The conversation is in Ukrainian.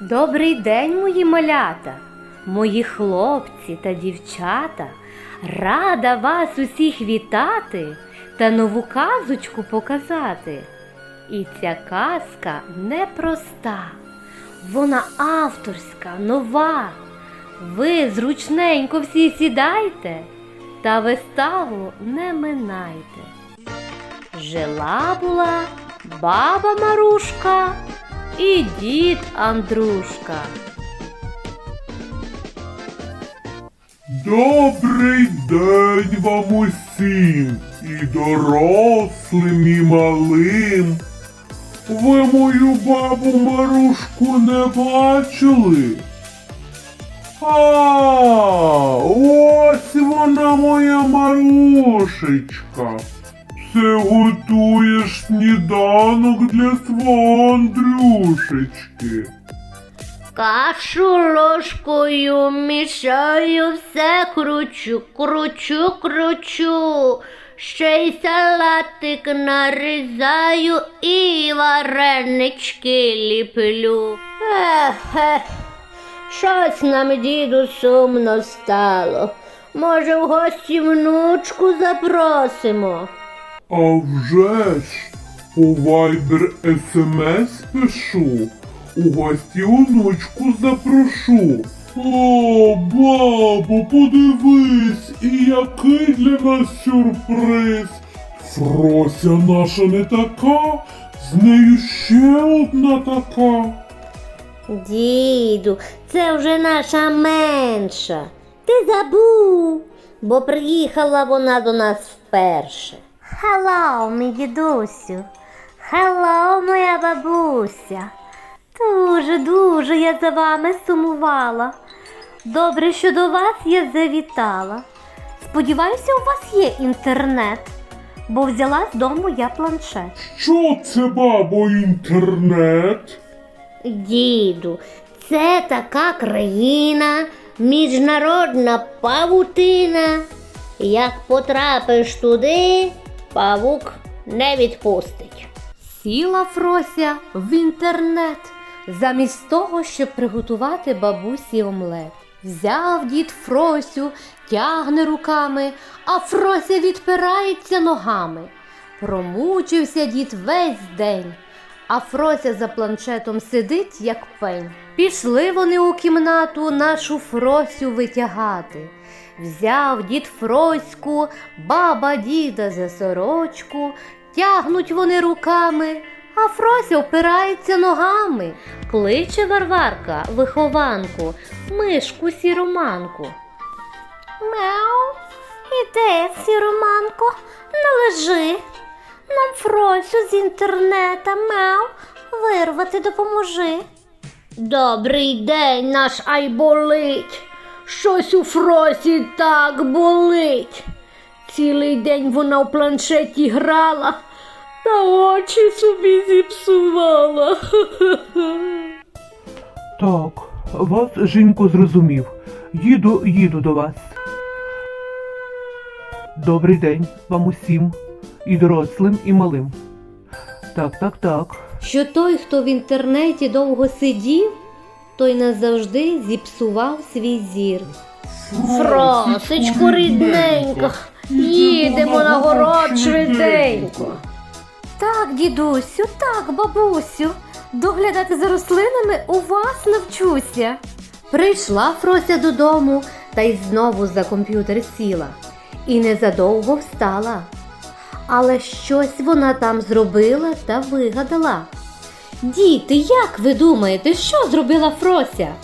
Добрий день, мої малята, мої хлопці та дівчата. Рада вас усіх вітати та нову казочку показати. І ця казка непроста, вона авторська, нова. Ви зручненько всі сідайте та виставу не минайте. Жила була баба Марушка і дід Андрушка. Добрий день вам усім, і дорослим, і малим. Ви мою бабу Марушку не бачили? А, ось вона моя Марушечка. Це готує сніданок для свого Андрюшечки. Кашу ложкою мішаю, все кручу, кручу, кручу. Ще й салатик нарізаю і варенички ліплю. Ех, щось нам діду сумно стало. Може, в гості внучку запросимо. А вже ж по Viber SMS пишу. У гості онучку запрошу. О, бабо, подивись, і який для нас сюрприз. Фрося наша не така, з нею ще одна така. Діду, це вже наша менша. Ти забув, бо приїхала вона до нас вперше. Hello, мій дідусю. Hello, моя бабуся. Дуже, дуже я за вами сумувала. Добре, що до вас я завітала. Сподіваюся, у вас є інтернет, бо взяла з дому я планшет. Що це, бабо, інтернет? Діду, це така країна, міжнародна павутина. Як потрапиш туди, павук не відпустить. Сіла Фрося в інтернет замість того, щоб приготувати бабусі омлет. Взяв дід Фросю, тягне руками, а Фрося відпирається ногами. Промучився дід весь день. А Фрося за планшетом сидить, як пень. Пішли вони у кімнату нашу Фросю витягати. Взяв дід Фроську, баба діда за сорочку, тягнуть вони руками, а Фрося опирається ногами. Кличе Варварка, вихованку, мишку сіроманку. Мяу, іде, сіроманко, не лежи. Нам Фросю з інтернета мяу вирвати допоможи. Добрий день, наш ай болить. Щось у Фросі так болить. Цілий день вона в планшеті грала та очі собі зіпсувала. Так, вас жінко зрозумів. Їду, їду до вас. Добрий день вам усім, і дорослим, і малим. Так, так, так. Що той, хто в інтернеті довго сидів, той назавжди зіпсував свій зір. Фросечко рідненько, їдемо на город швиденько. Так, дідусю, так, бабусю. Доглядати за рослинами у вас навчуся. Прийшла Фрося додому та й знову за комп'ютер сіла. І незадовго встала. Але щось вона там зробила та вигадала. Діти, як ви думаєте, що зробила Фрося?